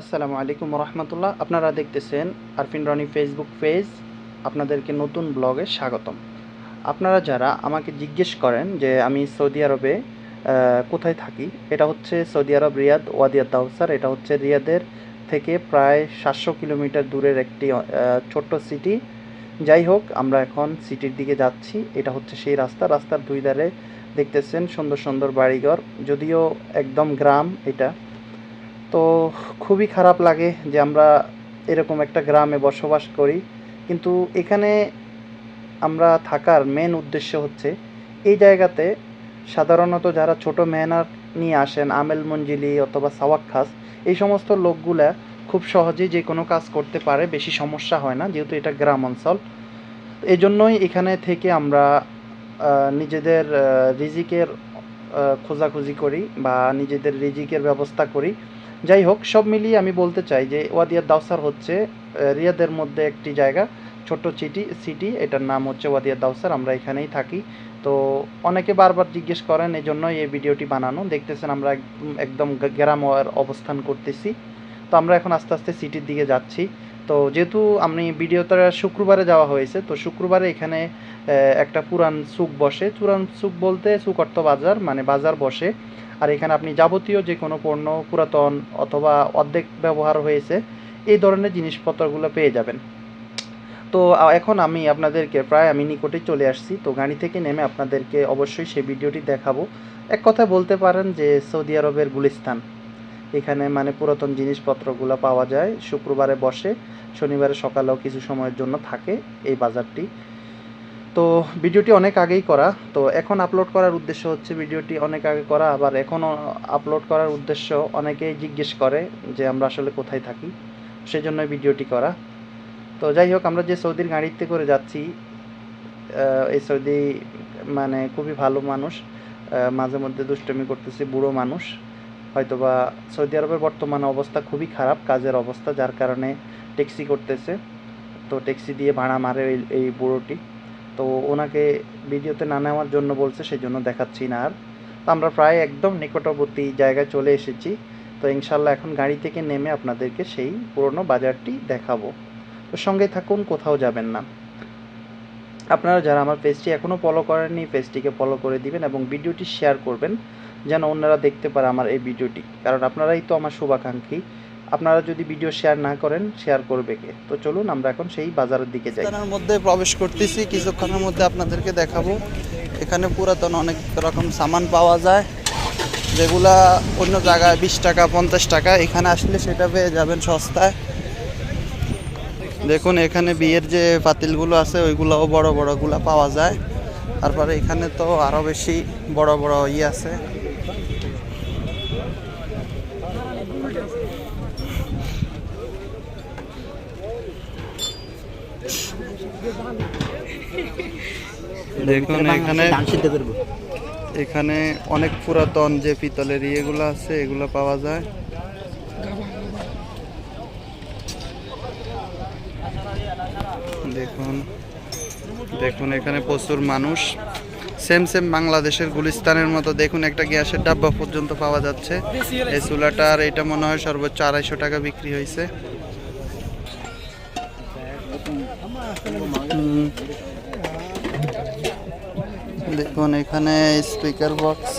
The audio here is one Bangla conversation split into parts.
আসসালামু আলাইকুম রহমতুল্লাহ আপনারা দেখতেছেন আরফিন রনি ফেসবুক পেজ আপনাদেরকে নতুন ব্লগে স্বাগতম। আপনারা যারা আমাকে জিজ্ঞেস করেন যে আমি সৌদি আরবে কোথায় থাকি, এটা হচ্ছে সৌদি আরব রিয়াদ ওয়াদিয়া দাউসার এটা হচ্ছে রিয়াদের থেকে প্রায় সাতশো কিলোমিটার দূরের একটি ছোট্ট সিটি যাই হোক, আমরা এখন সিটির দিকে যাচ্ছি। এটা হচ্ছে সেই রাস্তা। রাস্তার দুই ধারে দেখতেছেন সুন্দর সুন্দর বাড়িঘর। যদিও একদম গ্রাম এটা। তো খুবই খারাপ লাগে যে আমরা এরকম একটা গ্রামে বসবাস করি। কিন্তু এখানে আমরা থাকার মেন উদ্দেশ্য হচ্ছে, এই জায়গাতে সাধারণত যারা ছোট মেহনার নিয়ে আসেন, আমেল মঞ্জিলি অথবা সাওয়াক খাস, এই সমস্ত লোকগুলা খুব সহজেই যে কোনো কাজ করতে পারে, বেশি সমস্যা হয় না, যেহেতু এটা গ্রাম অঞ্চল। এই জন্যই এখানে থেকে আমরা নিজেদের রিজিকের খোঁজাখুঁজি করি বা নিজেদের রিজিকের ব্যবস্থা করি। যাই হোক সব মিলিয়ে আমি বলতে চাই যে ওয়াদিয়ার দাউসার হচ্ছে রিয়াদের মধ্যে একটি জায়গা, ছোট্ট সিটি সিটি, এটার নাম হচ্ছে ওয়াদিয়ার দাউসার আমরা এখানেই থাকি। তো অনেকে বারবার জিজ্ঞেস করেন এই জন্যই এই ভিডিওটি বানানো, দেখতেছেন আমরা একদম একদম গ্রাম অবস্থান করতেছি। তো আমরা এখন আস্তে আস্তে সিটির দিকে যাচ্ছি। তো যেহেতু আমি ভিডিওটা শুক্রবারে যাওয়া হয়েছে, তো শুক্রবারে এখানে একটা পুরান সুক বসে। পুরান সুক বলতে সুক অর্থ বাজার মানে বাজার বসে। আর এখানে আপনি যাবতীয় যে কোনো পণ্য, পুরাতন অথবা অর্ধেক ব্যবহার হয়েছে, এই ধরনের জিনিসপত্রগুলো পেয়ে যাবেন। তো এখন আমি আপনাদেরকে প্রায় আমি নিকটে চলে আসছি। তো, গাড়ি থেকে নেমে আপনাদেরকে অবশ্যই সেই ভিডিওটি দেখাবো। এক কথা বলতে পারেন যে, সৌদি আরবের গুলিস্তান। এখানে মানে পুরাতন জিনিসপত্রগুলো পাওয়া যায়। শুক্রবারে বসে, শনিবারে সকালেও কিছু সময়ের জন্য থাকে এই বাজারটি। তো ভিডিওটি অনেক আগেই করা। তো এখন আপলোড করার উদ্দেশ্য হচ্ছে ভিডিওটি অনেক আগে করা, আবার এখনও আপলোড করার উদ্দেশ্য অনেকেই জিজ্ঞেস করে যে আমরা আসলে কোথায় থাকি সেই জন্য ভিডিওটি করা। তো যাই হোক, আমরা যে সৌদির গাড়িতে করে যাচ্ছি এই সৌদি মানে খুবই ভালো মানুষ মাঝে মধ্যে দুষ্টমি করতেছি, বুড়ো মানুষ। হয়তোবা সৌদি আরবের বর্তমানে অবস্থা খুবই খারাপ, কাজের অবস্থা, যার কারণে ট্যাক্সি করতেছে। তো ট্যাক্সি দিয়ে ভাড়া মারে এই এই বুড়োটি। তো ওনাকে ভিডিওতে না নেওয়ার জন্য বলছে সেই জন্য দেখাচ্ছি না আর। তো আমরা প্রায় একদম নিকটবর্তী জায়গায় চলে এসেছি। তো ইনশাল্লাহ এখন গাড়ি থেকে নেমে আপনাদেরকে সেই পুরনো বাজারটি দেখাবো। তো সঙ্গে থাকুন, কোথাও যাবেন না। আপনারা যারা আমার পেজটি এখনও ফলো করেননি, পেজটিকে ফলো করে দিবেন এবং ভিডিওটি শেয়ার করবেন, যেন অন্যরা দেখতে পারে আমার এই ভিডিওটি। কারণ আপনারাই তো আমার শুভাকাঙ্ক্ষী। আপনারা যদি ভিডিও শেয়ার না করেন শেয়ার করবে কে? তো চলুন, আমরা এখন সেই বাজারের দিকে যাই। রাস্তার মধ্যে প্রবেশ করতেছি, কিছুক্ষণের মধ্যে আপনাদেরকে দেখাবো। এখানে পুরাতন অনেক রকম সামান পাওয়া যায়, যেগুলা অন্য জায়গায় বিশ টাকা, পঞ্চাশ টাকা, এখানে আসলে সেটা পেয়ে যাবেন সস্তায়। দেখুন, এখানে বিয়ের যে পাতিলগুলো আছে, ওইগুলোও বড় বড়গুলো পাওয়া যায়। তারপরে এখানে তো আরও বেশি বড় বড় ইয়ে আছে। দেখুন এখানে এখানে অনেক পুরাতন যে পিতলের ইয়েগুলো আছে এগুলো পাওয়া যায়। দেখুন দেখুন এখানে প্রচুর মানুষ। সেম সেম বাংলাদেশের গুলিস্তানের মতো। দেখুন একটা গ্যাসের ডাব্বা পর্যন্ত পাওয়া যাচ্ছে। এই চুলাটার এটা মনে হয় সর্বোচ্চ আড়াইশো টাকা বিক্রি হয়েছে। দেখুন এখানে স্পিকার বক্স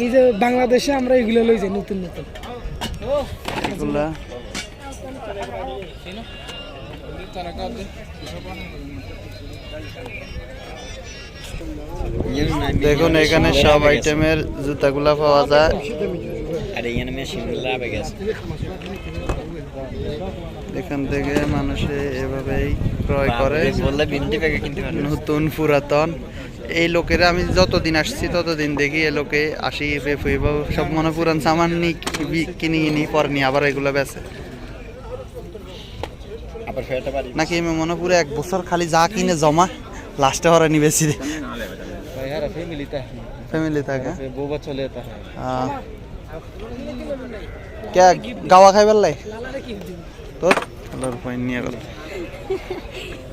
এই যে বাংলাদেশে আমরা এগুলো লই যাই নতুন নতুন। এগুলা। দেখুন এখানে সব আইটেমের জুতাগুলা পাওয়া যায়। এখানে মেশিন গেছে এখান থেকে মানুষে এভাবেই ক্রয় করে। বললে বিনটি কিনতে নতুন পুরাতন। এই লোকেরা আমি যতদিন আসছি ততদিন দেখি এ লোকে আসি সব মনে পুরান সামান নি কিনি কিনি পর নি আবার এগুলো বেছে নাকি আমি মনে পুরে এক বছর খালি যা কিনে জমা লাস্টে হরে নি বেশি ফ্যামিলি থাকে। বউ চলে কে গাওয়া খাইবার লাই? তোর? নিয়ে গেল।